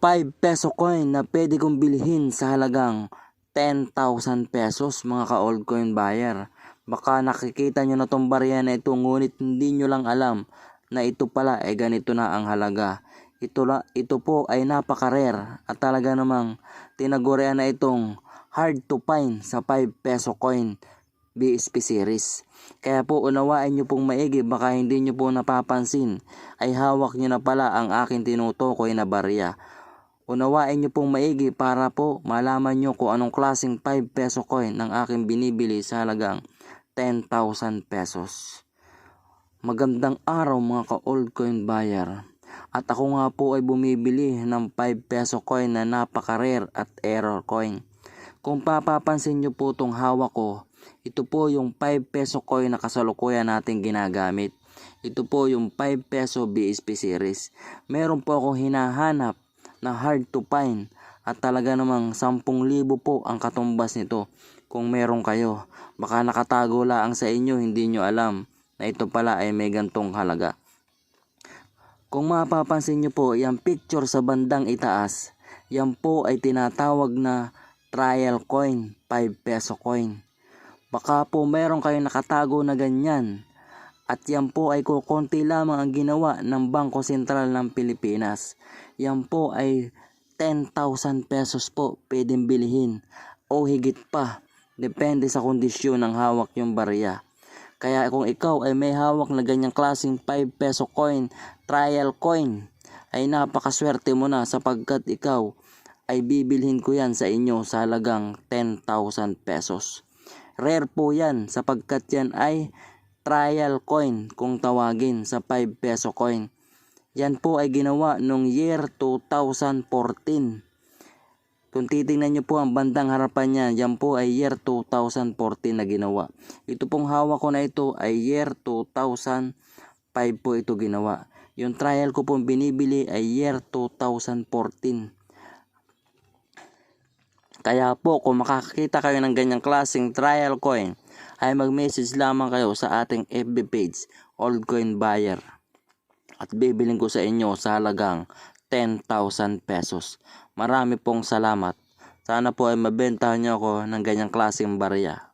5 peso coin na pwede kong bilhin sa halagang 10,000 pesos mga ka-old coin buyer. Baka nakikita nyo na tong barya na ito ngunit hindi nyo lang alam na ito pala ay ganito na ang halaga. Ito, la, ito po ay napaka-rare at talaga namang tinagurian na itong hard to find sa 5 peso coin BSP series. Kaya po unawain nyo pong maigi baka hindi nyo po napapansin ay hawak nyo na pala ang aking tinutukoy na barya. Unawain nyo pong maigi para po malaman nyo kung anong klaseng 5 peso coin ang aking binibili sa halagang 10,000 pesos. Magandang araw mga ka-old coin buyer. At ako nga po ay bumibili ng 5 peso coin na napaka-rare at error coin. Kung papapansin nyo po itong hawak ko, ito po yung 5 peso coin na kasalukuyan natin ginagamit. Ito po yung 5 peso BSP series. Meron po akong hinahanap na hard to find at talaga namang 10,000 po ang katumbas nito kung meron kayo. Baka nakatago lang sa inyo hindi nyo alam na ito pala ay may gantong halaga. Kung mapapansin nyo po, yung picture sa bandang itaas, yan po ay tinatawag na trial coin, 5 peso coin. Baka po meron kayong nakatago na ganyan. At yan po ay kukonti lamang ang ginawa ng Bangko Sentral ng Pilipinas. Yan po ay 10,000 pesos po pwedeng bilhin o higit pa. Depende sa kondisyon ng hawak yung barya. Kaya kung ikaw ay may hawak na ganyang klaseng 5 peso coin, trial coin, ay napakaswerte mo na sapagkat ikaw ay bibilhin ko yan sa inyo sa halagang 10,000 pesos. Rare po yan sapagkat yan ay trial coin kung tawagin sa 5 peso coin. Yan po ay ginawa noong year 2014. Kung titingnan nyo po ang bandang harapan niya, yan po ay year 2014 na ginawa. Ito pong hawak ko na ito ay year 2005 po ito ginawa. Yung trial ko pong binibili ay year 2014. Kaya po kung makakita kayo ng ganyang klaseng trial coin, ay mag-message lamang kayo sa ating FB page, Old Coin Buyer. At bibiling ko sa inyo sa halagang 10,000 pesos. Marami pong salamat. Sana po ay mabentahan niyo ako ng ganyang klaseng barya.